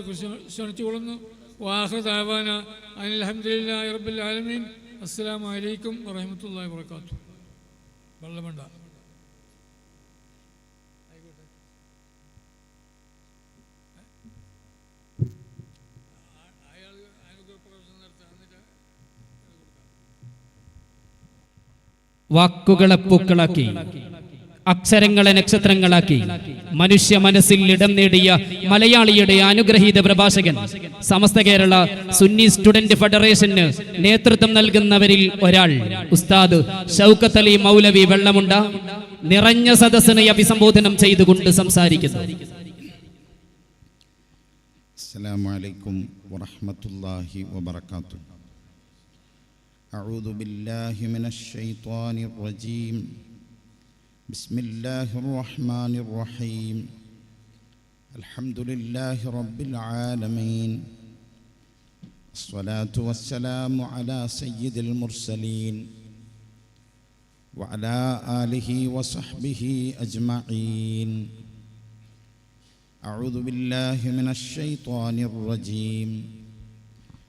ക്ഷണിച്ചുകൊള്ളുന്നു വാഹ ദാവാന. അനിൽഹമ്മദില്ലാ റബ്ബിൽ ആലമീൻ. അസ്സലാമു അലൈക്കും വറഹമത്തല്ലാഹി വബർക്കാത്തു വെള്ളമണ്ട. വാക്കുകളെ പൂക്കളാക്കി. അക്ഷരങ്ങളെ നക്ഷത്രങ്ങളാക്കി മനുഷ്യ മനസ്സിൽ ഇടം നേടിയ മലയാളിയുടെ അനുഗ്രഹീത പ്രഭാഷകൻ സമസ്ത കേരള സുന്നി സ്റ്റുഡന്റ് ഫെഡറേഷന് നേതൃത്വം നൽകുന്നവരിൽ ഒരാൾ ഉസ്താദ് ഷൗക്കത്ത് അലി മൗലവി വെള്ളമുണ്ട നിറഞ്ഞ സദസ്സിനെ അഭിസംബോധനം ചെയ്തുകൊണ്ട് സംസാരിക്കുന്നു السلام عليكم ورحمة الله وبركاته أعوذ بالله من الشيطان الرجيم بسم الله الرحمن الرحيم. الحمد لله رب العالمين. الصلاة والسلام على سيد المرسلين وعلى آله وصحبه أجمعين. أعوذ بالله من الشيطان الرجيم.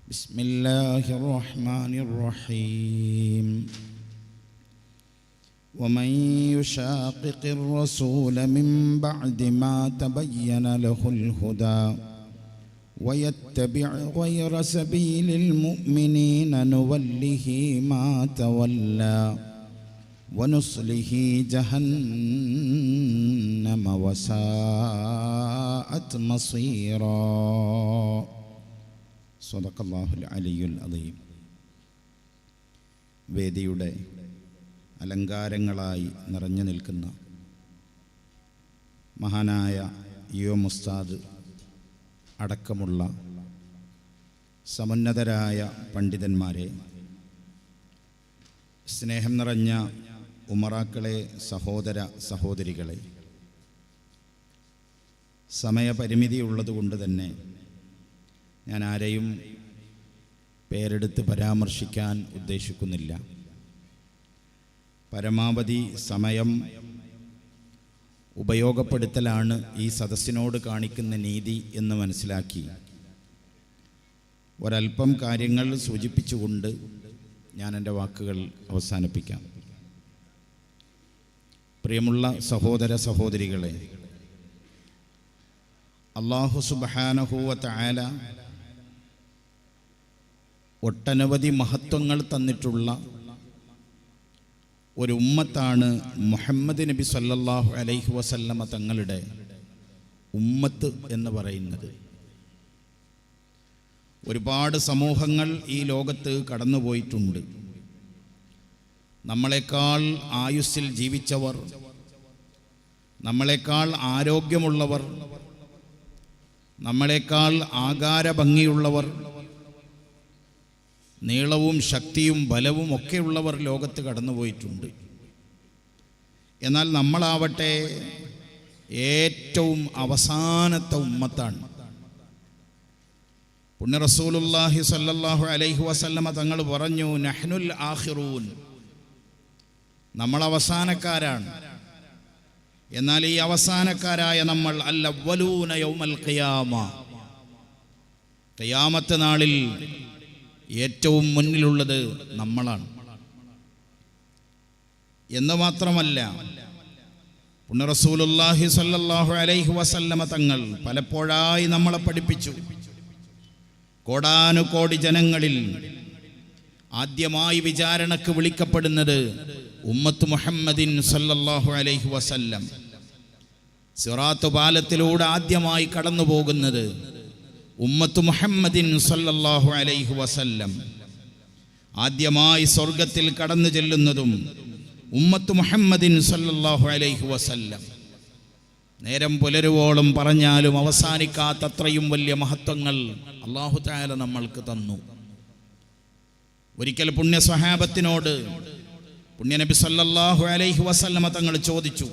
بسم الله الرحمن الرحيم. ومن يشاقق الرسول من بعد ما تبين له الهدى ويتبع غير سبيل المؤمنين نوله ما تولى ونصله جهنم وساءت مصيرا صدق الله العلي العظيم വേദിയുടെ അലങ്കാരങ്ങളായി നിറഞ്ഞു നിൽക്കുന്ന മഹാനായ യോ മുസ്താദ് അടക്കമുള്ള സമുന്നതരായ പണ്ഡിതന്മാരെ സ്നേഹം നിറഞ്ഞ ഉമറാക്കളെ സഹോദര സഹോദരികളെ സമയപരിമിതി ഉള്ളതുകൊണ്ട് തന്നെ ഞാൻ ആരെയും പേരെടുത്ത് പരാമർശിക്കാൻ ഉദ്ദേശിക്കുന്നില്ല. പരമാവധി സമയം ഉപയോഗപ്പെടുത്തലാണ് ഈ സദസ്സിനോട് കാണിക്കുന്ന നീതി എന്ന് മനസ്സിലാക്കി. ഒരൽപ്പം കാര്യങ്ങൾ സൂചിപ്പിച്ചുകൊണ്ട് ഞാൻ എന്റെ വാക്കുകൾ അവസാനിപ്പിക്കാം. പ്രിയമുള്ള സഹോദര സഹോദരികളെ അള്ളാഹു സുബഹാനഹൂവത്ത ആല ഒട്ടനവധി മഹത്വങ്ങൾ തന്നിട്ടുള്ള ഒരു ഉമ്മത്താണ് മുഹമ്മദ് നബി സല്ലല്ലാഹു അലൈഹി വസല്ലമ തങ്ങളുടെ ഉമ്മത്ത് എന്ന് പറയുന്നത്. ഒരുപാട് സമൂഹങ്ങൾ ഈ ലോകത്ത് കടന്നുപോയിട്ടുണ്ട്. നമ്മളെക്കാൾ ആയുസ്സിൽ ജീവിച്ചവർ നമ്മളെക്കാൾ ആരോഗ്യമുള്ളവർ നമ്മളെക്കാൾ ആകാര ഭംഗിയുള്ളവർ നീളവും ശക്തിയും ബലവും ഒക്കെയുള്ളവർ ലോകത്ത് കടന്നുപോയിട്ടുണ്ട്. എന്നാൽ നമ്മളാവട്ടെ ഏറ്റവും അവസാനത്തെ ഉമ്മത്താണ്. പുണ്യ റസൂലുല്ലാഹി സല്ലല്ലാഹു അലൈഹി വസല്ലമ തങ്ങൾ പറഞ്ഞു നഹ്നുൽ ആഹിറൂൻ നമ്മൾ അവസാനക്കാരാണ് എന്നാൽ ഈ അവസാനക്കാരായ നമ്മൾ അല്ലവലൂന യൗമൽ ഖിയാമ. ഖിയാമത്ത് നാളിൽ ഏറ്റവും മുന്നിലുള്ളത് നമ്മളാണ്. എന്ന് മാത്രമല്ല പുണ്യ റസൂലുല്ലാഹി സല്ലല്ലാഹു അലൈഹി വസല്ലമ തങ്ങൾ പലപ്പോഴായി നമ്മളെ പഠിപ്പിച്ചു. കോടാനുകോടി ജനങ്ങളിൽ ആദ്യമായി വിചാരണക്ക് വിളിക്കപ്പെടുന്നത് ഉമ്മത്ത് മുഹമ്മദിൻ സല്ലല്ലാഹു അലൈഹി വസല്ലം. സിറാത്ത് പാലത്തിലൂടെ ആദ്യമായി കടന്നു പോകുന്നത് ഉമ്മത്ത് മുഹമ്മദിൻ സല്ലല്ലാഹു അലൈഹി വസല്ലം. ആദ്യമായി സ്വർഗത്തിൽ കടന്നു ചെല്ലുന്നതും ഉമ്മത്ത് മുഹമ്മദിൻ സല്ലല്ലാഹു അലൈഹി വസല്ലം. നേരം പുലരുവോളം പറഞ്ഞാലും അവസാനിക്കാത്തത്രയും വലിയ മഹത്വങ്ങൾ അള്ളാഹു താല നമ്മൾക്ക് തന്നു. ഒരിക്കൽ പുണ്യ സ്വഹാബത്തിനോട് പുണ്യനബി സല്ലല്ലാഹു അലൈഹി വസല്ലമ തങ്ങൾ ചോദിച്ചു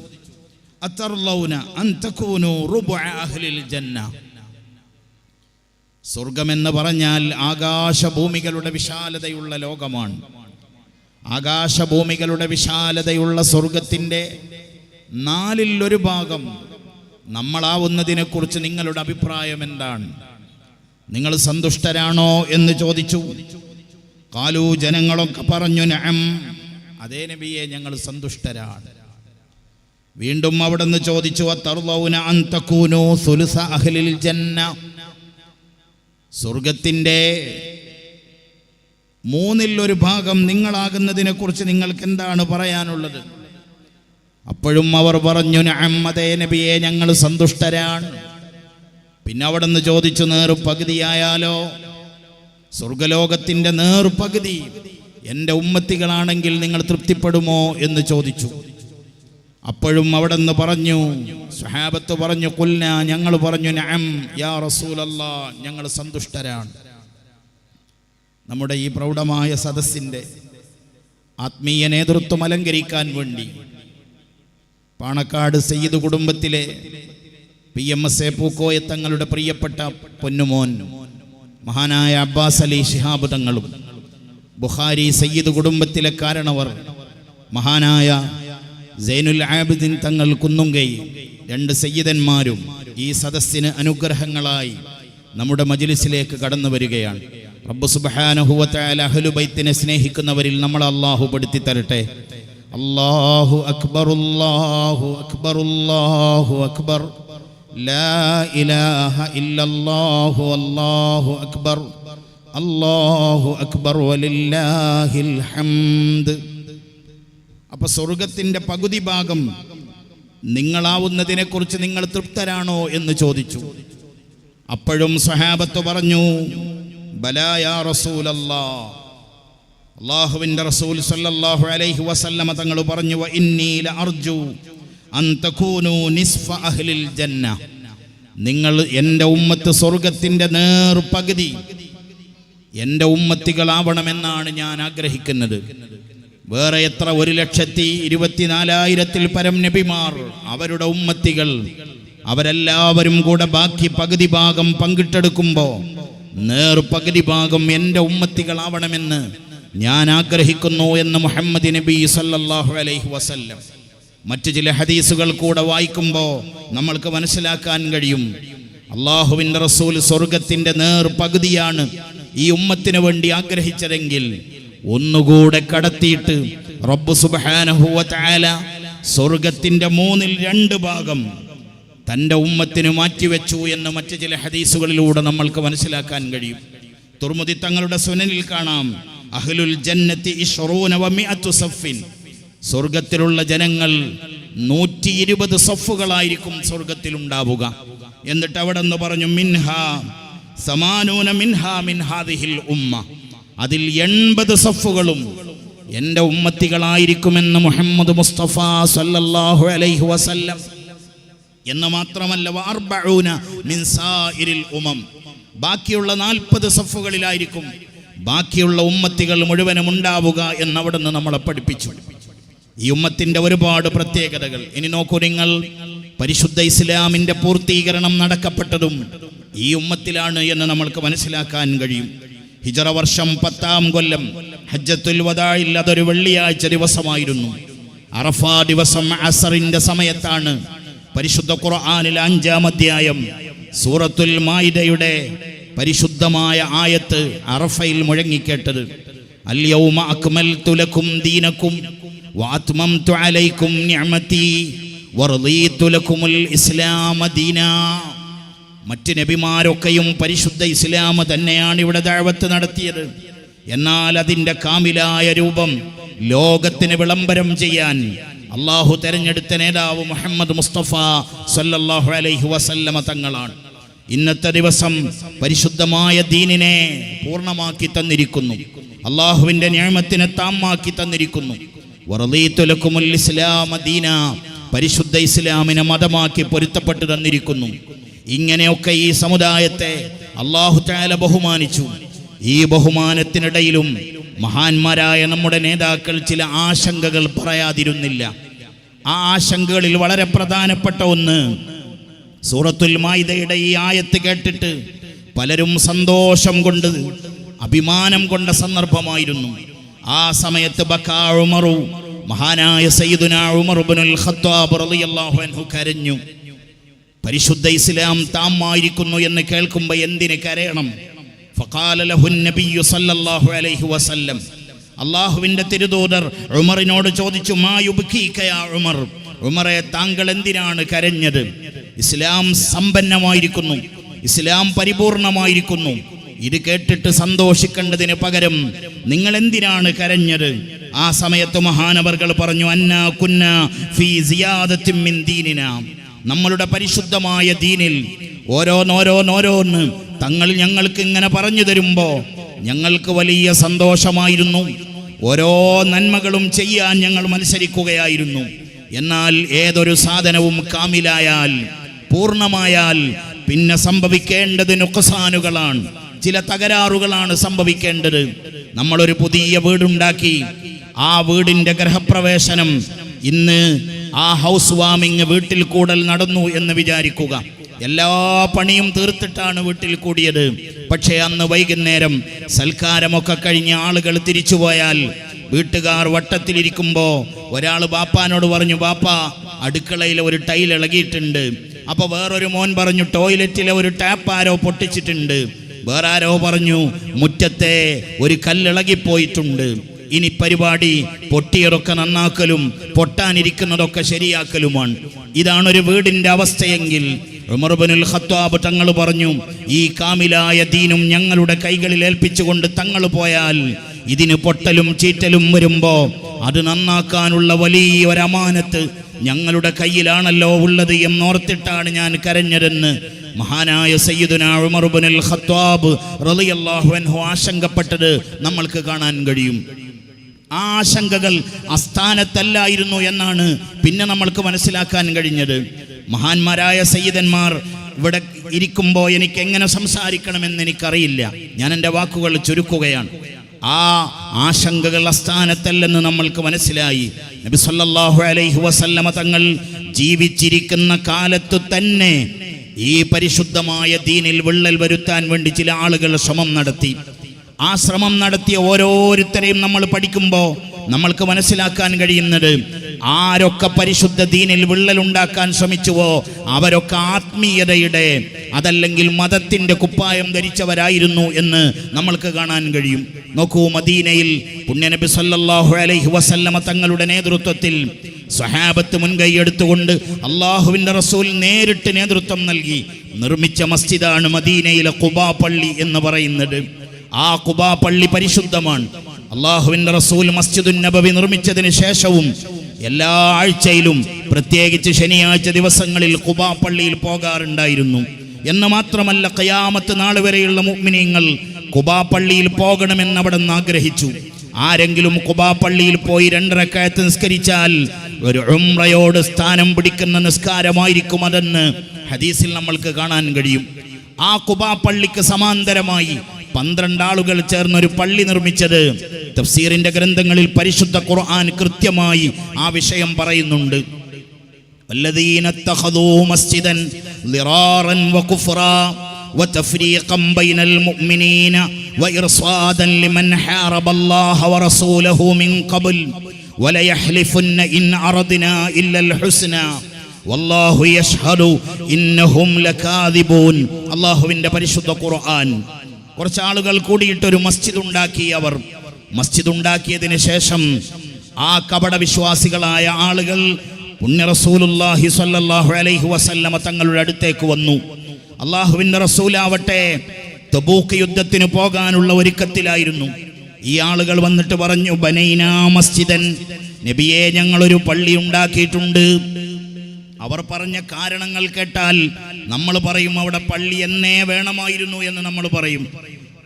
അത്തർലൗന അൻ തകൂനു അഹ്ലിൽ ജന്ന? സ്വർഗമെന്ന് പറഞ്ഞാൽ ആകാശഭൂമികളുടെ വിശാലതയുള്ള ലോകമാണ്. ആകാശഭൂമികളുടെ വിശാലതയുള്ള സ്വർഗത്തിന്റെ നാലിൽ ഒരു ഭാഗം നമ്മളാവുന്നതിനെക്കുറിച്ച് നിങ്ങളുടെ അഭിപ്രായം എന്താണ്? നിങ്ങൾ സന്തുഷ്ടരാണോ എന്ന് ചോദിച്ചു. കാലു ജനങ്ങളൊക്കെ പറഞ്ഞു നഅം. അതേ നബിയെ ഞങ്ങൾ സന്തുഷ്ടരാണ്. വീണ്ടും അവിടെ നിന്ന് ചോദിച്ചു "അത്തർളൗന അൻ തകൂനു സുലുസ അഹ്ലിൽ ജന്ന സ്വർഗത്തിന്റെ മൂന്നിൽ ഒരു ഭാഗം നിങ്ങളാകുന്നതിനെ കുറിച്ച് നിങ്ങൾക്ക് എന്താണ് പറയാനുള്ളത്? അപ്പോഴും അവർ പറഞ്ഞു അഹമ്മദേ നബിയെ ഞങ്ങൾ സന്തുഷ്ടരാണ്. പിന്നെ അവിടെ നിന്ന് ചോദിച്ചു നേറു പകുതിയായാലോ സ്വർഗലോകത്തിന്റെ നേറു പകുതി എന്റെ ഉമ്മത്തികളാണെങ്കിൽ നിങ്ങൾ തൃപ്തിപ്പെടുമോ? എന്ന് ചോദിച്ചു. അപ്പോഴും അവിടെ നിന്ന് പറഞ്ഞു സുഹാബത്ത് പറഞ്ഞു കൊല്ല ഞങ്ങൾ പറഞ്ഞു നഅം യാ റസൂലല്ലാ ഞങ്ങൾ സന്തുഷ്ടരാണ്. നമ്മുടെ ഈ പ്രൗഢമായ സദസ്സിന്റെ ആത്മീയ നേതൃത്വം അലങ്കരിക്കാൻ വേണ്ടി പാണക്കാട് സയ്യിദ് കുടുംബത്തിലെ P M S A Pookoya തങ്ങളുടെ പ്രിയപ്പെട്ട പൊന്നുമോൻ മഹാനായ അബ്ബാസ് അലി ഷിഹാബ് തങ്ങളും ബുഹാരി സയ്യിദ് കുടുംബത്തിലെ കാരണവർ മഹാനായ സൈനുൽ ആബിദിൻ തങ്ങൾ കുന്നുങ്കൈ രണ്ട് സയ്യിദന്മാരും ഈ സദസ്സിന് അനുഗ്രഹങ്ങളായി നമ്മുടെ മജിലിസിലേക്ക് കടന്നു വരികയാണ്. റബ്ബു അഹ്ലുബൈത്തിനെ സ്നേഹിക്കുന്നവരിൽ നമ്മൾ അള്ളാഹു പെടുത്തി തരട്ടെ. അള്ളാഹു അക്ബർ അല്ലാഹു അക്ബർ അല്ലാഹു അക്ബർ. ഇല്ലല്ലാഹു അല്ലാഹു അക്ബർ. അല്ലാഹു അക്ബർ വലില്ലാഹിൽ ഹംദ്. അപ്പൊ സ്വർഗത്തിന്റെ പകുതി ഭാഗം നിങ്ങളാവുന്നതിനെ കുറിച്ച് നിങ്ങൾ തൃപ്തരാണോ എന്ന് ചോദിച്ചു. അപ്പോഴും സഹാബത്ത് പറഞ്ഞു ബലായ റസൂൽ സല്ലല്ലാഹു അലൈഹി വസല്ലമ തങ്ങൾ പറഞ്ഞു "വ ഇന്നി ലഅർജു അൻ തകൂനു നിസ്ഫ അഹ്ലിൽ ജന്ന. നിങ്ങൾ എന്റെ ഉമ്മത്ത് സ്വർഗത്തിന്റെ നേർ പകുതി എന്റെ ഉമ്മത്തികളാവണമെന്നാണ് ഞാൻ ആഗ്രഹിക്കുന്നത്. വേറെ എത്ര ഒരു ലക്ഷത്തി ഇരുപത്തിനാലായിരത്തിൽ പരം നബിമാർ അവരുടെ ഉമ്മത്തികൾ അവരെല്ലാവരും കൂടെ ബാക്കി പകുതി ഭാഗം പങ്കിട്ടെടുക്കുമ്പോൾ നേർ പകുതി ഭാഗം എന്റെ ഉമ്മത്തികളാവണമെന്ന് ഞാൻ ആഗ്രഹിക്കുന്നു എന്ന് മുഹമ്മദ് നബി സല്ലാഹു അലൈഹി വസല്ലം. മറ്റു ചില ഹദീസുകൾ കൂടെ വായിക്കുമ്പോൾ നമ്മൾക്ക് മനസ്സിലാക്കാൻ കഴിയും. അള്ളാഹുവിന്റെ റസൂൽ സ്വർഗത്തിന്റെ നേർ പകുതിയാണ് ഈ ഉമ്മത്തിന് വേണ്ടി ആഗ്രഹിച്ചതെങ്കിൽ ഒന്നുകൂടെ കടത്തിയിട്ട് റബ്ബ് സുബ്ഹാനഹു തആല സ്വർഗത്തിന്റെ മൂന്നിൽ രണ്ട് ഭാഗം തന്റെ ഉമ്മത്തിന് മാറ്റിവെച്ചു എന്ന് മറ്റു ചില ഹദീസുകളിലൂടെ നമ്മൾക്ക് മനസ്സിലാക്കാൻ കഴിയും. തുർമുദി തങ്ങളുടെ സുനനിൽ കാണാം. അഹ്ലുൽ ജന്നത്തി സഫിൻ സ്വർഗത്തിലുള്ള ജനങ്ങൾ നൂറ്റി ഇരുപത് സഫുകളായിരിക്കും സ്വർഗത്തിൽ ഉണ്ടാവുക എന്നിട്ട് അവിടെ നിന്ന് പറഞ്ഞു മിൻഹ സമാനൂന മിൻഹ മിൻ ഹാദിഹിൽ ഉമ്മ. അതിൽ എൺപത് സഫുകളും എന്റെ ഉമ്മത്തികളായിരിക്കുമെന്ന് മുഹമ്മദ് മുസ്തഫ സല്ലല്ലാഹു അലൈഹി വസല്ലം. എന്ന് മാത്രമല്ല ഉമം. ബാക്കിയുള്ള നാൽപ്പത് സഫുകളിലായിരിക്കും ബാക്കിയുള്ള ഉമ്മത്തികൾ മുഴുവനും ഉണ്ടാവുക എന്നവിടുന്ന് നമ്മളെ പഠിപ്പിച്ചു. ഈ ഉമ്മത്തിന്റെ ഒരുപാട് പ്രത്യേകതകൾ. ഇനി നോക്കൂ നിങ്ങൾ പരിശുദ്ധ ഇസ്ലാമിന്റെ പൂർത്തീകരണം നടക്കപ്പെട്ടതും ഈ ഉമ്മത്തിലാണ് എന്ന് നമ്മൾക്ക് മനസ്സിലാക്കാൻ കഴിയും. ഹിജറ വർഷം പത്താം കൊല്ലം ഹജ്ജത്തുൽ വദായിൽ അതൊരു വെള്ളിയാഴ്ച ദിവസമായിരുന്നു. അറഫ ദിവസം അസറിന്റെ സമയത്താണ് പരിശുദ്ധ ഖുർആനിൽ അഞ്ചാം അധ്യായം സൂറത്തുൽ മായിദയുടെ പരിശുദ്ധമായ ആയത്ത് അറഫയിൽ മുഴങ്ങിക്കേട്ടത്. അല്യൗമ അക്മൽ തുലക്കും ദീനക്കും വാത്മം അലൈക്കും നിഅമതി വറദീതു ലക്കുമുൽ ഇസ്ലാമ ദീനാ. മറ്റ് നബിമാരൊക്കെയും പരിശുദ്ധ ഇസ്ലാം തന്നെയാണ് ഇവിടെ ദഅവത്ത് നടത്തിയത്. എന്നാൽ അതിന്റെ കാമിലായ രൂപം ലോകത്തിന് വിളംബരം ചെയ്യാൻ അള്ളാഹു തെരഞ്ഞെടുത്ത നേതാവ് മുഹമ്മദ് മുസ്തഫ സല്ലല്ലാഹു അലൈഹി വസല്ലമ തങ്ങളാണ്. ഇന്നത്തെ ദിവസം പരിശുദ്ധമായ ദീനിനെ പൂർണമാക്കി തന്നിരിക്കുന്നു. അള്ളാഹുവിന്റെ നിയമത്തിനെ താമാക്കി തന്നിരിക്കുന്നു. വറദീതു ലക്കുമുൽ ഇസ്ലാമ ദീന പരിശുദ്ധ ഇസ്ലാമിനെ മതമാക്കി പൊരുത്തപ്പെട്ടു തന്നിരിക്കുന്നു. ഇങ്ങനെയൊക്കെ ഈ സമുദായത്തെ അള്ളാഹു ചാല ബഹുമാനിച്ചു. ഈ ബഹുമാനത്തിനിടയിലും മഹാന്മാരായ നമ്മുടെ നേതാക്കൾ ചില ആശങ്കകൾ പറയാതിരുന്നില്ല. ആ ആശങ്കകളിൽ വളരെ പ്രധാനപ്പെട്ട ഒന്ന് സൂറത്തുൽ മായിദയുടെ ഈ ആയത്ത് കേട്ടിട്ട് പലരും സന്തോഷം കൊണ്ട് അഭിമാനം കൊണ്ട സന്ദർഭമായിരുന്നു. ആ സമയത്ത് ബക്കാ ഉമറു മഹാനായ സയ്യിദുന ഉമർ ഇബ്നുൽ ഖത്താബ് റളിയല്ലാഹു അൻഹു കരഞ്ഞു. പരിശുദ്ധ ഇസ്ലാം താമായിരിക്കുന്നു എന്ന് കേൾക്കുമ്പോൾ എന്തിന് കരയണം? അള്ളാഹുവിന്റെ തിരുദൂതർ ഉമറിനോട് ചോദിച്ചു മാ യുബ്കീക യാ ഉമർ? ഉമറെ താങ്കൾ എന്തിനാണ് കരഞ്ഞത്? ഇസ്ലാം സമ്പന്നമായിരിക്കുന്നു. ഇസ്ലാം പരിപൂർണമായിരിക്കുന്നു. ഇത് കേട്ടിട്ട് സന്തോഷിക്കേണ്ടതിന് പകരം നിങ്ങൾ എന്തിനാണ് കരഞ്ഞത്? ആ സമയത്ത് മഹാനവർകൾ പറഞ്ഞു അന്ന കുന്ന ഫീ സിയാദത്തിൻ മിൻ ദീനിന. നമ്മളുടെ പരിശുദ്ധമായ ദീനിൽ ഓരോന്നോരോന്നോരോന്ന് തങ്ങൾ ഞങ്ങൾക്ക് ഇങ്ങനെ പറഞ്ഞു തരുമ്പോ ഞങ്ങൾക്ക് വലിയ സന്തോഷമായിരുന്നു. ഓരോ നന്മകളും ചെയ്യാൻ ഞങ്ങൾ മത്സരിക്കുകയായിരുന്നു. എന്നാൽ ഏതൊരു സാധനവും കാമിലായാൽ പൂർണമായാൽ പിന്നെ സംഭവിക്കേണ്ടത് നുക്കസാനുകളാണ് ചില തകരാറുകളാണ് സംഭവിക്കേണ്ടത്. നമ്മളൊരു പുതിയ വീടുണ്ടാക്കി ആ വീടിന്റെ ഗ്രഹപ്രവേശനം ഇന്ന് ആ ഹൗസ് വാമിങ് വീട്ടിൽ കൂടൽ നടന്നു എന്ന് വിചാരിക്കുക. എല്ലാ പണിയും തീർത്തിട്ടാണ് വീട്ടിൽ കൂടിയത്. പക്ഷേ അന്ന് വൈകുന്നേരം സൽക്കാരമൊക്കെ കഴിഞ്ഞ ആളുകൾ തിരിച്ചുപോയാൽ വീട്ടുകാർ വട്ടത്തിലിരിക്കുമ്പോൾ ഒരാൾ ബാപ്പാനോട് പറഞ്ഞു ബാപ്പ അടുക്കളയിൽ ഒരു ടൈൽ ഇളകിയിട്ടുണ്ട്. അപ്പോൾ വേറൊരു മോൻ പറഞ്ഞു ടോയ്ലറ്റിലെ ഒരു ടാപ്പ് ആരോ പൊട്ടിച്ചിട്ടുണ്ട്. വേറാരോ പറഞ്ഞു മുറ്റത്തെ ഒരു കല്ലിളകിപ്പോയിട്ടുണ്ട്. ഇനി പരിപാടി പൊട്ടിയതൊക്കെ നന്നാക്കലും പൊട്ടാനിരിക്കുന്നതൊക്കെ ശരിയാക്കലുമാണ്. ഇതാണ് ഒരു വീടിന്റെ അവസ്ഥയെങ്കിൽ ഉമർബനുൽ ഖത്താബ് തങ്ങൾ പറഞ്ഞു ഈ കാമിലായ ദീനും ഞങ്ങളുടെ കൈകളിൽ ഏൽപ്പിച്ചുകൊണ്ട് തങ്ങൾ പോയാൽ ഇതിന് പൊട്ടലും ചീറ്റലും വരുമ്പോ അത് നന്നാക്കാനുള്ള വലിയ ഒരമാനത്ത് ഞങ്ങളുടെ കയ്യിലാണല്ലോ ഉള്ളത് എന്നോർത്തിട്ടാണ് ഞാൻ കരഞ്ഞതെന്ന് മഹാനായ സയ്യിദുന ഉമർ ഇബ്നുൽ ഖത്താബ് റളിയല്ലാഹു അൻഹു ആശങ്കപ്പെട്ടത് നമ്മൾക്ക് കാണാൻ കഴിയും. ആശങ്കകൾ അസ്ഥാനത്തല്ലായിരുന്നു എന്നാണ് പിന്നെ നമ്മൾക്ക് മനസ്സിലാക്കാൻ കഴിഞ്ഞത്. മഹാന്മാരായ സയ്യിദന്മാർ ഇവിടെ ഇരിക്കുമ്പോൾ എനിക്ക് എങ്ങനെ സംസാരിക്കണമെന്ന് എനിക്കറിയില്ല. ഞാൻ എന്റെ വാക്കുകൾ ചുരുക്കുകയാണ്. ആ ആശങ്കകൾ അസ്ഥാനത്തല്ലെന്ന് നമ്മൾക്ക് മനസ്സിലായി. നബി സല്ലല്ലാഹു അലൈഹി വസല്ലമ തങ്ങൾ ജീവിച്ചിരിക്കുന്ന കാലത്ത് തന്നെ ഈ പരിശുദ്ധമായ ദീനിൽ വിള്ളൽ വരുത്താൻ വേണ്ടി ചില ആളുകൾ ശ്രമം നടത്തി. ആ ശ്രമം നടത്തിയ ഓരോരുത്തരെയും നമ്മൾ പഠിക്കുമ്പോൾ നമ്മൾക്ക് മനസ്സിലാക്കാൻ കഴിയുന്നത് ആരൊക്കെ പരിശുദ്ധ ദീനിൽ വിള്ളലുണ്ടാക്കാൻ ശ്രമിച്ചുവോ അവരൊക്കെ ആത്മീയതയുടെ അതല്ലെങ്കിൽ മതത്തിന്റെ കുപ്പായം ധരിച്ചവരായിരുന്നു എന്ന് നമ്മൾക്ക് കാണാൻ കഴിയും. നോക്കൂ മദീനയിൽ പുണ്യനബി സല്ലാഹു അലൈഹി വസല്ലമ തങ്ങളുടെ നേതൃത്വത്തിൽ സഹാബത്ത് മുൻകൈ എടുത്തുകൊണ്ട് അള്ളാഹുവിന്റെ റസൂൽ നേരിട്ട് നേതൃത്വം നൽകി. നിർമ്മിച്ച മസ്ജിദാണ് മദീനയിലെ കുബാ പള്ളി എന്ന് പറയുന്നത്. ആ കുബാ പള്ളി പരിശുദ്ധമാണ്. അള്ളാഹുവിന്റെ റസൂൽ മസ്ജിദുൻ നബവി നിർമ്മിച്ചതിന് ശേഷവും എല്ലാ ആഴ്ചയിലും പ്രത്യേകിച്ച് ശനിയാഴ്ച ദിവസങ്ങളിൽ കുബാ പള്ളിയിൽ പോകാറുണ്ടായിരുന്നു. എന്ന് മാത്രമല്ല കയാമത്ത് നാൾ വരെയുള്ള മുഗ്മിനീങ്ങൾ കുബാ പള്ളിയിൽ പോകണമെന്ന് അവിടെ നിന്ന് ആഗ്രഹിച്ചു. ആരെങ്കിലും കുബാ പള്ളിയിൽ പോയി രണ്ടരക്കയത്ത് നിസ്കരിച്ചാൽ ഒരു ഉംറയോട് സ്ഥാനം പിടിക്കുന്ന നിസ്കാരമായിരിക്കും അതെന്ന് ഹദീസിൽ നമ്മൾക്ക് കാണാൻ കഴിയും. ആ കുബാ പള്ളിക്ക് സമാന്തരമായി പന്ത്രണ്ട് ആളുകൾ ചേർന്ന് ഒരു പള്ളി നിർമ്മിച്ചത് തഫ്സീറിന്റെ ഗ്രന്ഥങ്ങളിൽ പരിശുദ്ധ ഖുർആൻ കൃത്യമായി ആ വിഷയം പറയുന്നുണ്ട് والذين اتخذوا مسجدا ضرارا وكفرا وتفريقا بين المؤمنين وإرصادا لمن حارب الله ورسوله من قبل وليحلفن إن أردنا إلا الحسنى والله يشهد إنهم لكاذبون الله من പരിശുദ്ധ ഖുർആൻ കുറച്ച് ആളുകൾ കൂടിയിട്ട് ഒരു മസ്ജിദ് ഉണ്ടാക്കി അവർ. മസ്ജിദ് ഉണ്ടാക്കിയതിന് ശേഷം ആ കപട വിശ്വാസികളായ ആളുകൾ പുണ്യ റസൂലുല്ലാഹി അലൈഹി വസല്ലമ തങ്ങളുടെ അടുത്തേക്ക് വന്നു. അള്ളാഹുവിന്റെ റസൂലാവട്ടെ തബൂക്ക് യുദ്ധത്തിന് പോകാനുള്ള ഒരുക്കത്തിലായിരുന്നു. ഈ ആളുകൾ വന്നിട്ട് പറഞ്ഞു ബനൈന മസ്ജിദൻ നബിയെ ഞങ്ങളൊരു പള്ളി ഉണ്ടാക്കിയിട്ടുണ്ട്. അവർ പറഞ്ഞ കാരണങ്ങൾ കേട്ടാൽ നമ്മൾ പറയും അവിടെ പള്ളി എന്നേ വേണമായിരുന്നു എന്ന് നമ്മൾ പറയും.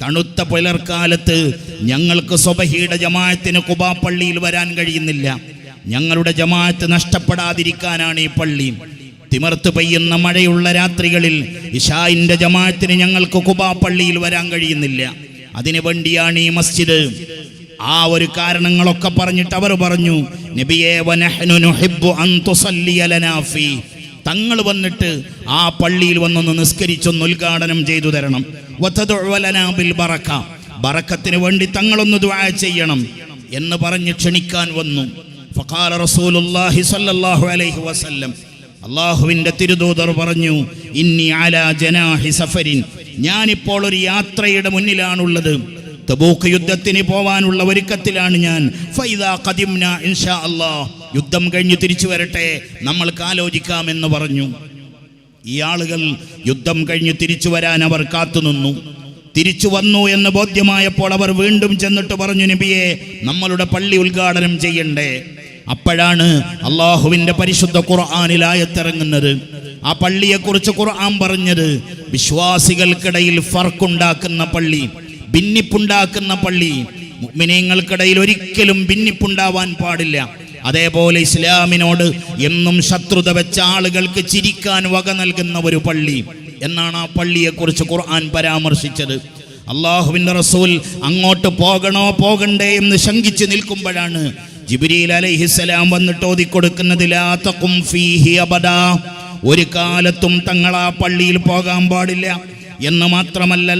തണുത്ത പുലർക്കാലത്ത് ഞങ്ങൾക്ക് സ്വബഹിയുടെ ജമാഅത്തിന് കുബാ പള്ളിയിൽ വരാൻ കഴിയുന്നില്ല. ഞങ്ങളുടെ ജമാഅത്ത് നഷ്ടപ്പെടാതിരിക്കാനാണ് ഈ പള്ളി. തിമർത്ത് പെയ്യുന്ന മഴയുള്ള രാത്രികളിൽ ഇഷായിന്റെ ജമാഅത്തിന് ഞങ്ങൾക്ക് കുബാ പള്ളിയിൽ വരാൻ കഴിയുന്നില്ല. അതിനു വേണ്ടിയാണ് ഈ മസ്ജിദ്. ആ ഒരു കാരണങ്ങളൊക്കെ പറഞ്ഞിട്ട് അവർ പറഞ്ഞു തങ്ങൾ വന്നിട്ട് ആ പള്ളിയിൽ വന്നൊന്ന് നിസ്കരിച്ചൊന്ന് ഉദ്ഘാടനം ചെയ്തു തരണം. ബിൽ ബറക ബറക്കത്തിന് വേണ്ടി തങ്ങളൊന്ന് ദുആ ചെയ്യണം. എന്ന് പറഞ്ഞ് ക്ഷണിക്കാൻ വന്നു. ഫഖാല റസൂലുള്ളാഹി അലൈഹി വസല്ലം. അള്ളാഹുവിന്റെ തിരുദൂതർ പറഞ്ഞു ഇന്നി അലാ ജനാഹി സഫരിൻ. ഞാനിപ്പോൾ ഒരു യാത്രയുടെ മുന്നിലാണുള്ളത്. തബൂക്ക് യുദ്ധത്തിന് പോവാനുള്ള ഒരുക്കത്തിലാണ് ഞാൻ. ഇൻഷാ യുദ്ധം കഴിഞ്ഞ് തിരിച്ചു വരട്ടെ നമ്മൾക്ക് ആലോചിക്കാമെന്ന് പറഞ്ഞു. ഈ ആളുകൾ യുദ്ധം കഴിഞ്ഞ് തിരിച്ചു വരാൻ അവർ കാത്തുനിന്നു തിരിച്ചു വന്നു എന്ന് ബോധ്യമായപ്പോൾ അവർ വീണ്ടും ചെന്നിട്ട് പറഞ്ഞു നബിയെ നമ്മളുടെ പള്ളി ഉദ്ഘാടനം ചെയ്യണ്ടേ? അപ്പോഴാണ് അള്ളാഹുവിന്റെ പരിശുദ്ധ ഖുർആാനിലായത്തിറങ്ങുന്നത് ആ പള്ളിയെക്കുറിച്ച് ഖുർആൻ പറഞ്ഞത് വിശ്വാസികൾക്കിടയിൽ ഫർക്കുണ്ടാക്കുന്ന പള്ളി. ഭിന്നിപ്പുണ്ടാക്കുന്ന പള്ളി. മുഅ്മിനീങ്ങൾക്കിടയിൽ ഒരിക്കലും ഭിന്നിപ്പുണ്ടാവാൻ പാടില്ല. അതേപോലെ ഇസ്ലാമിനോട് എന്നും ശത്രുത വെച്ച ആളുകൾക്ക് ചിരിക്കാൻ വക നൽകുന്ന ഒരു പള്ളി. എന്നാണ് ആ പള്ളിയെക്കുറിച്ച് ഖുർആൻ പരാമർശിച്ചത്. അള്ളാഹുവിന്റെ റസൂൽ അങ്ങോട്ട് പോകണോ പോകണ്ടേ എന്ന് ശങ്കിച്ച് നിൽക്കുമ്പോഴാണ് ജിബ്രീൽ അലൈഹിസ്സലാം വന്നിട്ട് ഓതിക്കൊടുക്കുന്നത് ലാ തഖും ഫീഹി അബദ. ഒരു കാലത്തും തങ്ങൾ ആ പള്ളിയിൽ പോകാൻ പാടില്ല. എന്ന് മാത്രമല്ല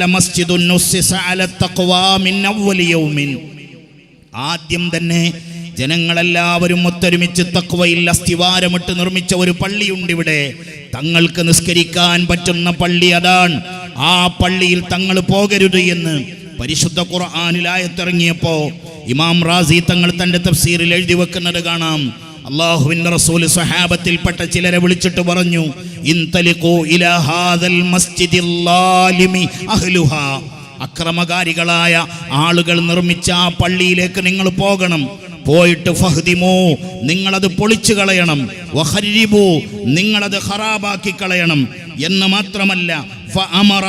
ആദ്യം തന്നെ ജനങ്ങളെല്ലാവരും ഒത്തൊരുമിച്ച് തക്വയിൽ അസ്ഥിവാരമിട്ട് നിർമ്മിച്ച ഒരു പള്ളിയുണ്ട് ഇവിടെ. തങ്ങൾക്ക് നിസ്കരിക്കാൻ പറ്റുന്ന പള്ളി അതാണ്. ആ പള്ളിയിൽ തങ്ങൾ പോകരുത് എന്ന് പരിശുദ്ധ ഖുർആാനിലായത്തിറങ്ങിയപ്പോ ഇമാം റാസി തങ്ങൾ തന്റെ തഫ്സീറിൽ എഴുതി വെക്കുന്നത് കാണാം. അള്ളാഹുവിന്റെ റസൂൽ സ്വഹാബത്തിൽപ്പെട്ട ചിലരെ വിളിച്ചിട്ട് പറഞ്ഞു അക്രമകാരികളായ ആളുകൾ നിർമ്മിച്ച ആ പള്ളിയിലേക്ക് നിങ്ങൾ പോകണം. പോയിട്ട് ഫഹ്ദിമോ നിങ്ങളത് പൊളിച്ചു കളയണം. വഹരിബോ നിങ്ങളത് ഖറാബാക്കി കളയണം. എന്ന് മാത്രമല്ല ഫഅമറ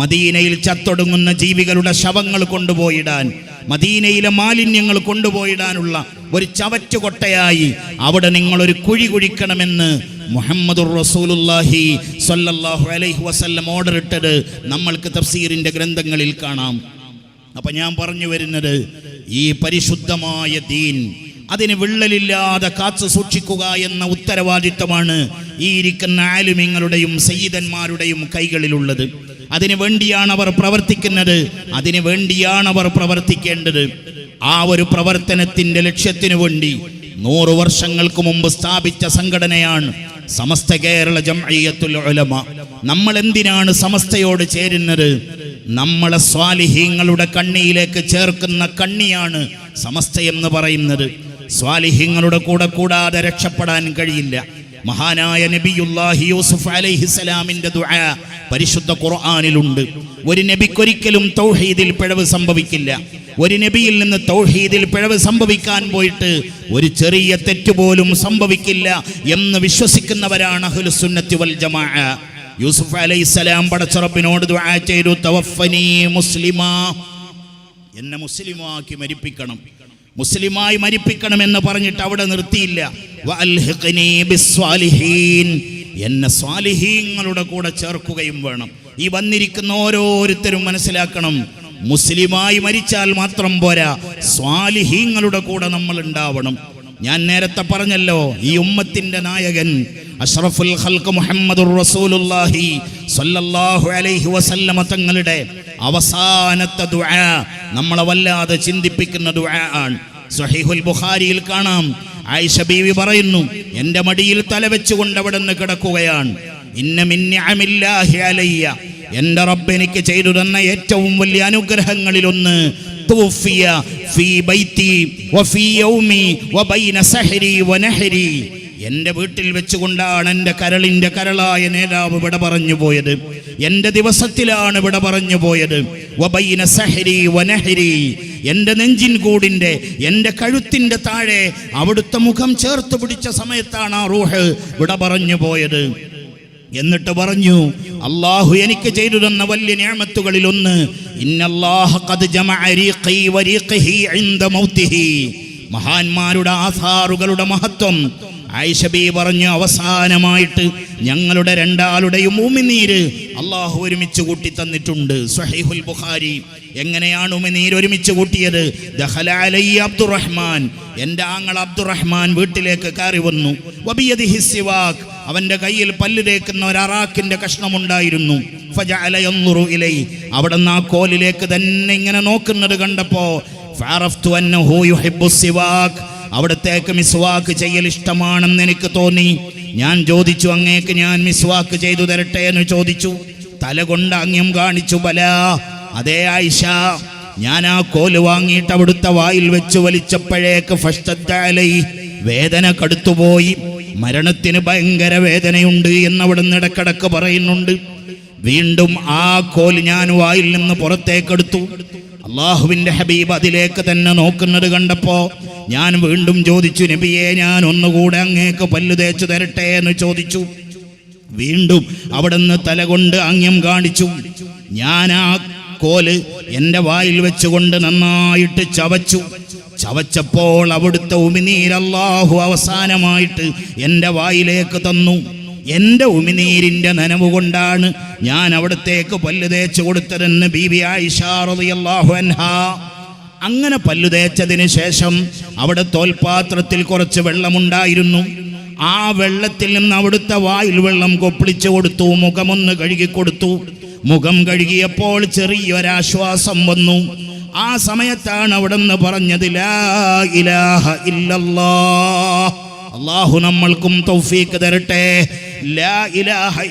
മദീനയിൽ ചത്തൊടുങ്ങുന്ന ജീവികളുടെ ശവങ്ങൾ കൊണ്ടുപോയിടാൻ മദീനയിലെ മാലിന്യങ്ങൾ കൊണ്ടുപോയിടാനുള്ള ഒരു ചവറ്റുകൊട്ടയായി അവിടെ നിങ്ങളൊരു കുഴി കുഴിക്കണമെന്ന് മുഹമ്മദുർ റസൂലുല്ലാഹി സ്വല്ലല്ലാഹു അലൈഹി വസല്ലം ഓർഡർ ഇട്ടത് നമ്മൾക്ക് തഫ്സീറിന്റെ ഗ്രന്ഥങ്ങളിൽ കാണാം. അപ്പൊ ഞാൻ പറഞ്ഞു വരുന്നത് ഈ പരിശുദ്ധമായ ദീൻ അതിന് വിള്ളലില്ലാതെ കാത്തു സൂക്ഷിക്കുക എന്ന ഉത്തരവാദിത്തമാണ് ഈ ഇരിക്കുന്ന ആലുമിങ്ങളുടെയും സയ്യിദന്മാരുടെയും കൈകളിലുള്ളത്. അതിനു വേണ്ടിയാണ് അവർ പ്രവർത്തിക്കുന്നത്. അതിനു വേണ്ടിയാണ് അവർ പ്രവർത്തിക്കേണ്ടത്. ആ ഒരു പ്രവർത്തനത്തിന്റെ ലക്ഷ്യത്തിനു വേണ്ടി നൂറു വർഷങ്ങൾക്ക് മുമ്പ് സ്ഥാപിച്ച സംഘടനയാണ് സമസ്ത കേരള ജംഇയ്യത്തുൽ ഉലമ. നമ്മൾ എന്തിനാണ് സമസ്തയോട് ചേരുന്നത്? നമ്മളെ സ്വാലിഹീങ്ങളുടെ കണ്ണിയിലേക്ക് ചേർക്കുന്ന കണ്ണിയാണ് സമസ്ത എന്ന് പറയുന്നത്. സ്വാലിഹീങ്ങളുടെ കൂടെ കൂടാതെ രക്ഷപ്പെടാൻ കഴിയില്ല. മഹാനായ നബിയുല്ലാഹി യൂസുഫ് അലൈഹിസ്സലാമിന്റെ ദുആ പരിശുദ്ധ ഖുർആനിലുണ്ട്. ഒരു നബിക്കൊരിക്കലും തൗഹീദിൽ പിഴവ് സംഭവിക്കില്ല. ഒരു നബിയിൽ നിന്ന് തൗഹീദിൽ പിഴവ് സംഭവിക്കാൻ പോയിട്ട് ഒരു ചെറിയ തെറ്റുപോലും സംഭവിക്കില്ല എന്ന് വിശ്വസിക്കുന്നവരാണ് അഹ്ലുസുന്നത്തി വൽ ജമാഅ. യൂസുഫ് അലൈഹിസ്സലാം പടച്ചറബിനോട് ദുആ ചെയ്തു തവഫനി മുസ്ലിമാ. എന്നെ മുസ്ലിമാക്കി മരിപ്പിക്കണം. മുസ്ലിമായി മരിപ്പിക്കണം എന്ന് പറഞ്ഞിട്ട് അവിടെ നിർത്തിയില്ല. എന്നെ സ്വാലിഹീങ്ങളുടെ കൂടെ ചേർക്കുകയും വേണം. ഈ വന്നിരിക്കുന്ന ഓരോരുത്തരും മനസ്സിലാക്കണം മുസ്ലിമായി മരിച്ചാൽ മാത്രം പോരാ സ്വാലിഹീങ്ങളുടെ കൂടെ നമ്മൾ ഉണ്ടാവണം. ഞാൻ നേരത്തെ പറഞ്ഞല്ലോ ഈ ഉമ്മത്തിന്റെ നായകൻ അഷ്റഫുൽ ഹൽക്ക് മുഹമ്മദുർ റസൂലുള്ളാഹി സ്വല്ലല്ലാഹു അലൈഹി വസല്ലമ തങ്ങളുടെ അവസാനത്തെ ദുആ നമ്മളെ വല്ലാതെ ചിന്തിപ്പിക്കുന്ന ദുആ ആണ്. സ്വഹീഹുൽ ബുഖാരിയിൽ കാണാം. ആയിഷ ബീവി പറയുന്നു എന്റെ മടിയിൽ തലവെച്ചുകൊണ്ട് അവിടെ നിന്ന് കിടക്കുകയാണ്. നിഅമില്ലാഹി അലയ്യ. എന്റെ റബ്ബ് എനിക്ക് ചെയ്തു തന്ന ഏറ്റവും വലിയ അനുഗ്രഹങ്ങളിലൊന്ന് തുവഫിയ ഫീ بيتي വഫീ യൗമി وبين സഹരി വനഹരി എന്റെ വീട്ടിൽ വെച്ചുകൊണ്ടാണ് എന്റെ കരളിന്റെ കരളായ നേതാവ് വിട പറഞ്ഞു പോയത്. എന്റെ ദിവസത്തിലാണ് വിട പറഞ്ഞു പോയത്. വബൈന സഹരി വനഹരി. എന്റെ നെഞ്ചിൻ കൂടിന്റെ എന്റെ കഴുത്തിന്റെ താഴെ അവിടുത്തെ മുഖം ചേർത്ത് പിടിച്ച സമയത്താണ് ആ റൂഹ് വിട പറഞ്ഞു പോയത്. എന്നിട്ട് പറഞ്ഞു അള്ളാഹു എനിക്ക് ചെയ്തു തന്ന വലിയ ഞാമത്തുകളിൽ ഒന്ന് മഹാന്മാരുടെ ആധാറുകളുടെ മഹത്വം. ആയിഷബി പറഞ്ഞു അവസാനമായിട്ട് ഞങ്ങളുടെ രണ്ടാളുടെയും ഉമിനീര് അള്ളാഹു ഒരുമിച്ച് കൂട്ടി തന്നിട്ടുണ്ട്. സ്വഹീഹുൽ ബുഖാരി എങ്ങനെയാണ് ഉമിനീര് ഒരുമിച്ച് കൂട്ടിയത്? അലയ്യ അബ്ദുറഹ്മാൻ. എന്റെ ആങ്ങൾ അബ്ദുറഹ്മാൻ വീട്ടിലേക്ക് കയറി വന്നു. വബിയദിഹി സിവാക്ക് അവന്റെ കയ്യിൽ പല്ല് തേക്കുന്ന ഒരു അറാക്കിന്റെ കഷ്ണമുണ്ടായിരുന്നു. യൻദുറു ഇലൈ. അവിടെ നിന്ന് ആ കോലിലേക്ക് തന്നെ ഇങ്ങനെ നോക്കുന്നത് കണ്ടപ്പോ അവിടത്തേക്ക് മിസ്വാക്ക് ചെയ്യൽ ഇഷ്ടമാണെന്ന് എനിക്ക് തോന്നി. ഞാൻ ചോദിച്ചു അങ്ങേക്ക് ഞാൻ മിസ്വാക്ക് ചെയ്തു തരട്ടെ? എന്ന് ചോദിച്ചു. തല കൊണ്ട് അങ്ങ്യം കാണിച്ചു ബല അതേ ആയിഷ. ഞാൻ ആ കോൽ വാങ്ങിയിട്ട് അവിടുത്തെ വായിൽ വെച്ച് വലിച്ചപ്പോഴേക്ക് ഫഷ്ടത്താലൈ വേദന കടുത്തുപോയി. മരണത്തിന് ഭയങ്കര വേദനയുണ്ട് എന്ന് അവിടുന്ന് ഇടക്കിടക്ക് പറയുന്നുണ്ട്. വീണ്ടും ആ കോൽ ഞാൻ വായിൽ നിന്ന് പുറത്തേക്കെടുത്തു അള്ളാഹുവിന്റെ ഹബീബ് അതിലേക്ക് തന്നെ നോക്കുന്നത് കണ്ടപ്പോൾ ഞാൻ വീണ്ടും ചോദിച്ചു നബിയെ ഞാൻ ഒന്നുകൂടെ അങ്ങേക്ക് പല്ലു തേച്ചു തരട്ടെ എന്ന് ചോദിച്ചു. വീണ്ടും അവിടുന്ന് തലകൊണ്ട് ആംഗ്യം കാണിച്ചു. ഞാൻ ആ കോൽ എന്റെ വായിൽ വെച്ചുകൊണ്ട് നന്നായിട്ട് ചവച്ചു. ചവച്ചപ്പോൾ അവിടുത്തെ ഉമിനീർ അല്ലാഹു അവസാനമായിട്ട് എന്റെ വായിലേക്ക് തന്നു. എന്റെ ഉമിനീരിന്റെ നനവ് കൊണ്ടാണ് ഞാൻ അവിടത്തേക്ക് പല്ല് തേച്ച് കൊടുത്തതെന്ന് ബി ആയിഷാറിയാഹു അൻഹാ. അങ്ങനെ പല്ലു തേച്ചതിന് ശേഷം അവിടെ തോൽപാത്രത്തിൽ കുറച്ച് വെള്ളമുണ്ടായിരുന്നു. ആ വെള്ളത്തിൽ നിന്ന് അവിടുത്തെ വായിൽ വെള്ളം കൊപ്പിളിച്ചു കൊടുത്തു മുഖമൊന്ന് കഴുകി കൊടുത്തു. മുഖം കഴുകിയപ്പോൾ ചെറിയൊരാശ്വാസം വന്നു. ആ സമയത്താണ് അവിടെ നിന്ന് പറഞ്ഞത് അള്ളാഹു നമ്മൾക്കും തൗഫീക്ക് തരട്ടെ. ലാ ഇലാഹ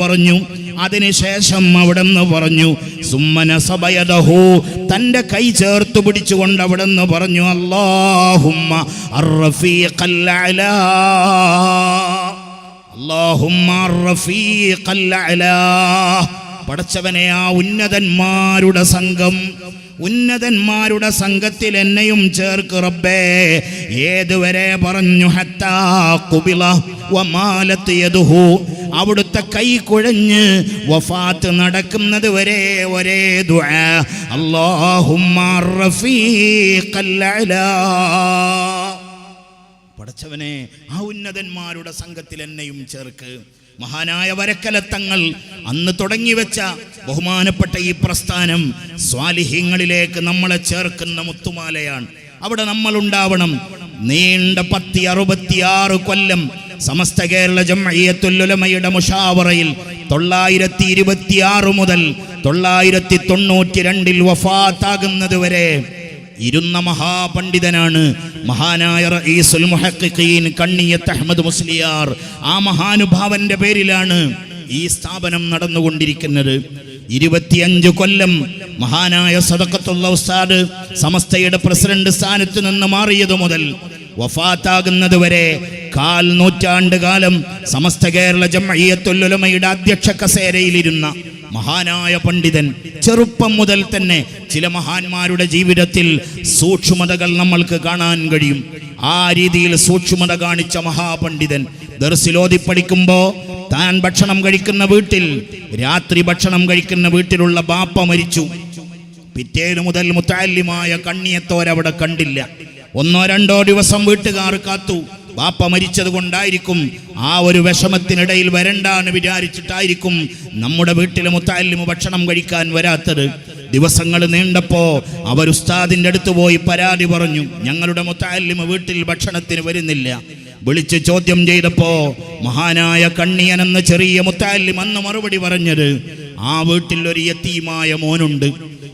പറഞ്ഞു. അതിനുശേഷം അവിടെ നിന്ന് പറഞ്ഞു സുമ്മന സബയദഹു തന്റെ കൈ ചേർത്ത് പിടിച്ചുകൊണ്ട് അവിടെ നിന്ന് പറഞ്ഞു അർറഫീഖൽ അലാ. പടച്ചവനെ ആ ഉന്നതന്മാരുടെ സംഘം ഉന്നതന്മാരുടെ സംഘത്തിൽ എന്നെയും ചേർക്ക് റബ്ബേ. ഏതുവരെ പറഞ്ഞു ഹത്താ കുബില വമാലത്ത് യദുഹു. അവിടുത്തെ കൈ കുഴഞ്ഞ് വഫാത്ത് നടക്കുന്നത് വരെ ഒരേ ദുആ. അല്ലാഹുമ്മ പടച്ചവനെ ആ ഉന്നതന്മാരുടെ സംഘത്തിൽ എന്നെയും ചേർക്ക് മഹാനായ വരക്കലത്തങ്ങൾ അന്ന് തുടങ്ങി വെച്ച ബഹുമാനപ്പെട്ട ഈ പ്രസ്ഥാനം സ്വാലിഹ്യങ്ങളിലേക്ക് നമ്മളെ ചേർക്കുന്ന മുത്തുമാലയാണ്. അവിടെ നമ്മൾ ഉണ്ടാവണം നീണ്ട പത്തി അറുപത്തിയാറ് കൊല്ലം സമസ്ത കേരള ജമ്മയ്യത്തുല്ലുലമയുടെ മുഷാവറയിൽ തൊള്ളായിരത്തി ഇരുപത്തിയാറ് മുതൽ തൊള്ളായിരത്തി തൊണ്ണൂറ്റി രണ്ടിൽ വഫാത്താകുന്നത് വരെ ഇരുന്ന മഹാപണ്ഡിതനാണ് മഹാനായ റഈസുൽ മുഹഖിഖീൻ കണ്ണിയത്ത് അഹമ്മദ് മുസ്ലിയാർ. ആ മഹാനുഭാവന്റെ പേരിലാണ് ഈ സ്ഥാപനം നടന്നുകൊണ്ടിരിക്കുന്നത്. ഇരുപത്തിയഞ്ച് കൊല്ലം മഹാനായ സദക്കത്തുള്ള ഉസ്താദ് സമസ്തയുടെ പ്രസിഡന്റ് സ്ഥാനത്ത് നിന്ന് മാറിയതു മുതൽ വഫാത്താകുന്നത് വരെ കാൽ നൂറ്റാണ്ട് കാലം സമസ്ത കേരള ജംഇയ്യത്തുൽ അധ്യക്ഷ കസേരയിലിരുന്ന മഹാനായ പണ്ഡിതൻ ചെറുപ്പം മുതൽ തന്നെ ചില മഹാന്മാരുടെ ജീവിതത്തിൽ സൂക്ഷ്മതകൾ നമ്മൾക്ക് കാണാൻ കഴിയും. ആ രീതിയിൽ സൂക്ഷ്മത കാണിച്ച മഹാപണ്ഡിതൻ ദർസിലോതി പഠിക്കുമ്പോൾ താൻ ഭക്ഷണം കഴിക്കുന്ന വീട്ടിൽ രാത്രി ഭക്ഷണം കഴിക്കുന്ന വീട്ടിലുള്ള ബാപ്പ മരിച്ചു. പിറ്റേന് മുതൽ മുത്താല്യമായ കണ്ണിയത്തോരവിടെ കണ്ടില്ല. ഒന്നോ രണ്ടോ ദിവസം വീട്ടുകാർ കാത്തു. ബാപ്പ മരിച്ചത് കൊണ്ടായിരിക്കും ആ ഒരു വിഷമത്തിനിടയിൽ വരണ്ടാന്ന് വിചാരിച്ചിട്ടായിരിക്കും നമ്മുടെ വീട്ടിലെ മുത്താലിമു ഭക്ഷണം കഴിക്കാൻ വരാത്തത്. ദിവസങ്ങൾ നീണ്ടപ്പോ അവർ ഉസ്താദിന്റെ അടുത്ത് പോയി പരാതി പറഞ്ഞു ഞങ്ങളുടെ മുത്താലിമ് വീട്ടിൽ ഭക്ഷണത്തിന് വരുന്നില്ല. വിളിച്ച് ചോദ്യം ചെയ്തപ്പോ മഹാനായ കണ്ണിയൻ എന്ന ചെറിയ മുത്താലിം അന്ന് മറുപടി പറഞ്ഞത് ആ വീട്ടിൽ ഒരു യത്തീമായ മോനുണ്ട്.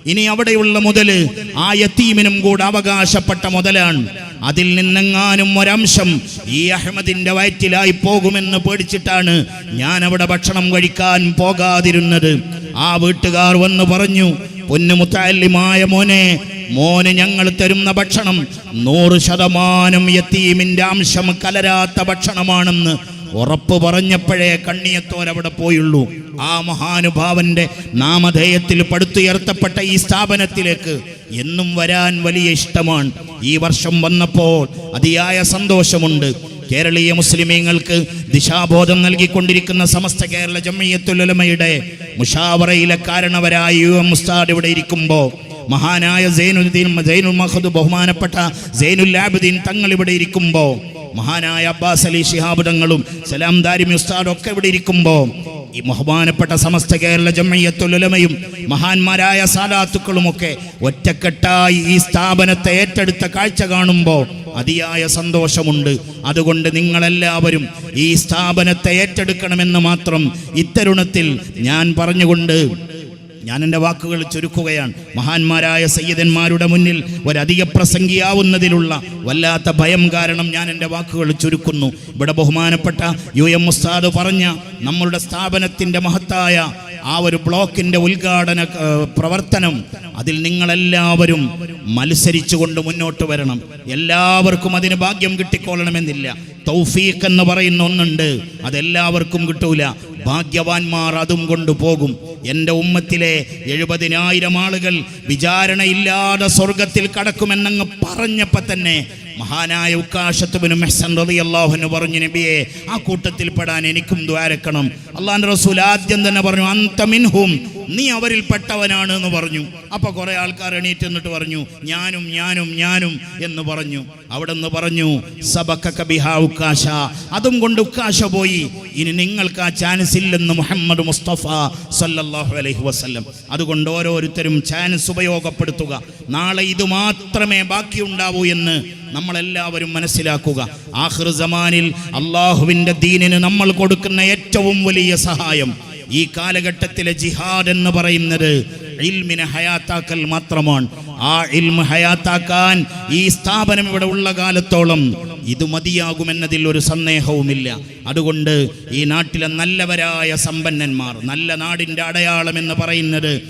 ഇനി അവിടെയുള്ള മുതൽ ആ യത്തീമിനും കൂടെ അവകാശപ്പെട്ട മുതലാണ്. അതിൽ നിന്നെങ്ങാനും ഒരംശം ഈ അഹമ്മദിന്റെ വയറ്റിലായി പോകുമെന്ന് പേടിച്ചിട്ടാണ് ഞാൻ അവിടെ ഭക്ഷണം കഴിക്കാൻ പോകാതിരുന്നത്. ആ വീട്ടുകാർ വന്ന് പറഞ്ഞു പൊന്നുമുത്താലിമായ മോനെ മോന് ഞങ്ങൾ തരുന്ന ഭക്ഷണം നൂറ് ശതമാനം യത്തീമിന്റെ അംശം കലരാത്ത ഭക്ഷണമാണെന്ന് ഉറപ്പ് പറഞ്ഞപ്പോഴേ കണ്ണിയത്തോരവിടെ പോയുള്ളൂ. ആ മഹാനുഭാവന്റെ നാമധേയത്തിൽ പടുത്തുയർത്തപ്പെട്ട ഈ സ്ഥാപനത്തിലേക്ക് എന്നും വരാൻ വലിയ ഇഷ്ടമാണ്. ഈ വർഷം വന്നപ്പോൾ അതിയായ സന്തോഷമുണ്ട്. കേരളീയ മുസ്ലിമീങ്ങൾക്ക് ദിശാബോധം നൽകിക്കൊണ്ടിരിക്കുന്ന സമസ്ത കേരള ജമ്മിയത്തുലമയുടെ മുഷാവറയിലെ കാരണവരായ യു എം മുസ്താദ് ഇവിടെ ഇരിക്കുമ്പോൾ മഹാനായ സൈനുദ്ദീൻ സൈനുൽ മഹദ് ബഹുമാനപ്പെട്ട സൈനുൽ ആബിദീൻ തങ്ങൾ ഇവിടെ ഇരിക്കുമ്പോൾ മഹാനായ അബ്ബാസ് അലി ശിഹാബ് തങ്ങളും സലാം ദാരിമി ഉസ്താദും ഒക്കെ ഇവിടെ ഇരിക്കുമ്പോൾ ഈ ബഹുമാനപ്പെട്ട സമസ്ത കേരള ജമ്മയ്യത്തുലമയും മഹാന്മാരായ സാലാത്തുക്കളുമൊക്കെ ഒറ്റക്കെട്ടായി ഈ സ്ഥാപനത്തെ ഏറ്റെടുത്ത കാഴ്ച കാണുമ്പോൾ അതിയായ സന്തോഷമുണ്ട്. അതുകൊണ്ട് നിങ്ങളെല്ലാവരും ഈ സ്ഥാപനത്തെ ഏറ്റെടുക്കണമെന്ന് മാത്രം ഇത്തരുണത്തിൽ ഞാൻ പറഞ്ഞുകൊണ്ട് ഞാൻ എന്റെ വാക്കുകൾ ചുരുക്കുകയാണ്. മഹാന്മാരായ സയ്യിദന്മാരുടെ മുന്നിൽ ഒരധിക പ്രസംഗിയാവുന്നതിലുള്ള വല്ലാത്ത ഭയം കാരണം ഞാൻ എന്റെ വാക്കുകൾ ചുരുക്കുന്നു. ഇവിടെ ബഹുമാനപ്പെട്ട യു എം മുസ്താദ് പറഞ്ഞ നമ്മളുടെ സ്ഥാപനത്തിന്റെ മഹത്തായ ആ ഒരു ബ്ലോക്കിന്റെ ഉദ്ഘാടന പ്രവർത്തനം അതിൽ നിങ്ങളെല്ലാവരും മത്സരിച്ചുകൊണ്ട് മുന്നോട്ട് വരണം. എല്ലാവർക്കും അതിന് ഭാഗ്യം കിട്ടിക്കൊള്ളണമെന്നില്ല. തൗഫീഖ് എന്ന് പറയുന്ന ഒന്നുണ്ട്. അതെല്ലാവർക്കും കിട്ടൂല. ഭാഗ്യവാന്മാർ അതും കൊണ്ടുപോകും. എന്റെ ഉമ്മത്തിലെ എഴുപതിനായിരം ആളുകൾ വിചാരണയില്ലാതെ സ്വർഗത്തിൽ കടക്കുമെന്നങ്ങ് പറഞ്ഞപ്പോൾ തന്നെ മഹാനായ ഉക്കാശത്തുബിന് മെഹ്സൻ റളിയല്ലാഹുവിന് പറഞ്ഞു നബിയെ ആ കൂട്ടത്തിൽ പെടാൻ എനിക്കും ദ്വാരക്കണം അള്ളാഹിന്റെ റസൂൽ ആദ്യം തന്നെ പറഞ്ഞു അന്തമിൻഹും നീ അവരിൽ പെട്ടവനാണ് എന്ന് പറഞ്ഞു. അപ്പൊ കുറെ ആൾക്കാർ എണീറ്റ് എന്നിട്ട് പറഞ്ഞു ഞാനും ഞാനും ഞാനും എന്ന് പറഞ്ഞു. അവിടെ നിന്ന് പറഞ്ഞു സബക്ക ബിഹാ ഉക്കാശ. അതും കൊണ്ട് ഉക്കാശ പോയി. ഇനി നിങ്ങൾക്ക് ആ ചാൻസ് ഇല്ലെന്ന് മുഹമ്മദ് മുസ്തഫ സല്ലല്ലാഹു അലൈഹി വസല്ലം. അതുകൊണ്ട് ഓരോരുത്തരും ചാൻസ് ഉപയോഗപ്പെടുത്തുക. നാളെ ഇത് മാത്രമേ ബാക്കിയുണ്ടാവൂ എന്ന് നമ്മളെല്ലാവരും മനസ്സിലാക്കുക. ആഖിർ സമാനിൽ അള്ളാഹുവിന്റെ ദീനിന് നമ്മൾ കൊടുക്കുന്ന ഏറ്റവും വലിയ സഹായം ഈ കാലഘട്ടത്തിലെ ജിഹാദ് എന്ന് പറയുന്നത് ഇൽമിനെ ഹയാത്താക്കൽ മാത്രമാണ്. ആ ഇൽമ ഹയാത്താക്കാൻ ഈ സ്ഥാപനം ഇവിടെ ഉള്ള കാലത്തോളം ഇത് മതിയാകുമെന്നതിൽ ഒരു സന്ദേഹവുമില്ല. അതുകൊണ്ട് ഈ നാട്ടിലെ നല്ലവരായ സമ്പന്നന്മാർ നല്ല നാടിന്റെ അടയാളം എന്ന് പറയുന്നത്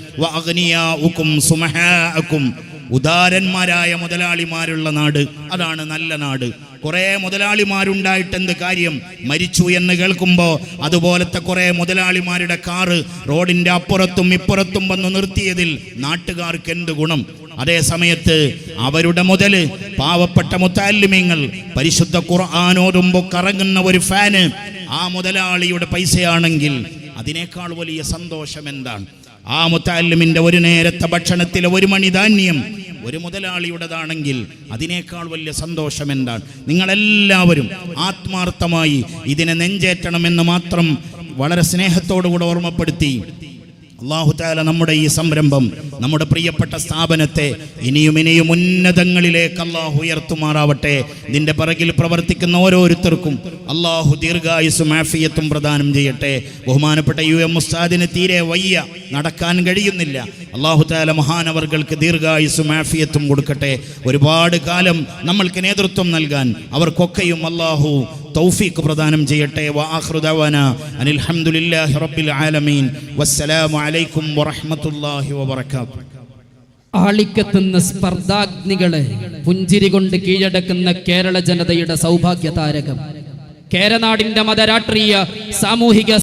ഉദാരന്മാരായ മുതലാളിമാരുള്ള നാട്. അതാണ് നല്ല നാട്. കുറേ മുതലാളിമാരുണ്ടായിട്ട് എന്ത് കാര്യം? മരിച്ചു എന്ന് കേൾക്കുമ്പോൾ അതുപോലത്തെ കുറേ മുതലാളിമാരുടെ കാറ് റോഡിന്റെ അപ്പുറത്തും ഇപ്പുറത്തും വന്ന് നിർത്തിയതിൽ നാട്ടുകാർക്ക് എന്ത് ഗുണം? അതേ സമയത്ത് അവരുടെ മുതൽ പാവപ്പെട്ട മുത്താലിമ്യങ്ങൾ പരിശുദ്ധ കുറാനോടുമ്പോ കറങ്ങുന്ന ഒരു ഫാന് ആ മുതലാളിയുടെ പൈസയാണെങ്കിൽ അതിനേക്കാൾ വലിയ സന്തോഷം എന്താണ്? ആ മുത്താലിമിന്റെ ഒരു നേരത്തെ ഭക്ഷണത്തിലെ ഒരു മണി ധാന്യം ഒരു മുതലാളിയുടേതാണെങ്കിൽ അതിനേക്കാൾ വലിയ സന്തോഷം എന്താണ്? നിങ്ങളെല്ലാവരും ആത്മാർത്ഥമായി ഇതിനെ നെഞ്ചേറ്റണമെന്ന് മാത്രം വളരെ സ്നേഹത്തോടുകൂടെ ഓർമ്മപ്പെടുത്തി അള്ളാഹു താല നമ്മുടെ ഈ സംരംഭം നമ്മുടെ പ്രിയപ്പെട്ട സ്ഥാപനത്തെ ഇനിയും ഇനിയും ഉന്നതങ്ങളിലേക്ക് അള്ളാഹു ഉയർത്തുമാറാവട്ടെ. നിന്റെ പിറകിൽ പ്രവർത്തിക്കുന്ന ഓരോരുത്തർക്കും അള്ളാഹു ദീർഘായുസും ആഫിയത്തും പ്രദാനം ചെയ്യട്ടെ. ബഹുമാനപ്പെട്ട യു എം മുസ്താദിന് തീരെ വയ്യ നടക്കാൻ കഴിയുന്നില്ല. അള്ളാഹു താല മഹാനവർകൾക്ക് ദീർഘായുസും ആഫിയത്തും കൊടുക്കട്ടെ. ഒരുപാട് കാലം നമ്മൾക്ക് നേതൃത്വം നൽകാൻ അവർക്കൊക്കെയും അള്ളാഹു തൗഫീഖ് പ്രദാനം ചെയ്യട്ടെ. ആളിക്കെത്തുന്ന ദഅവാന അനിൽ ഹംദുലില്ലാഹി റബ്ബിൽ ആലമീൻ. വസ്സലാമു അലൈക്കും വറഹ്മത്തുള്ളാഹി ആളിക്കത്തുന്ന സ്പർദ്ധാഗ്നികളെ പുഞ്ചിരി കൊണ്ട് കീഴടക്കുന്ന കേരള ജനതയുടെ സൗഭാഗ്യ താരകം കേരനാടിന്റെ മതരാഷ്ട്രീയ സാമൂഹിക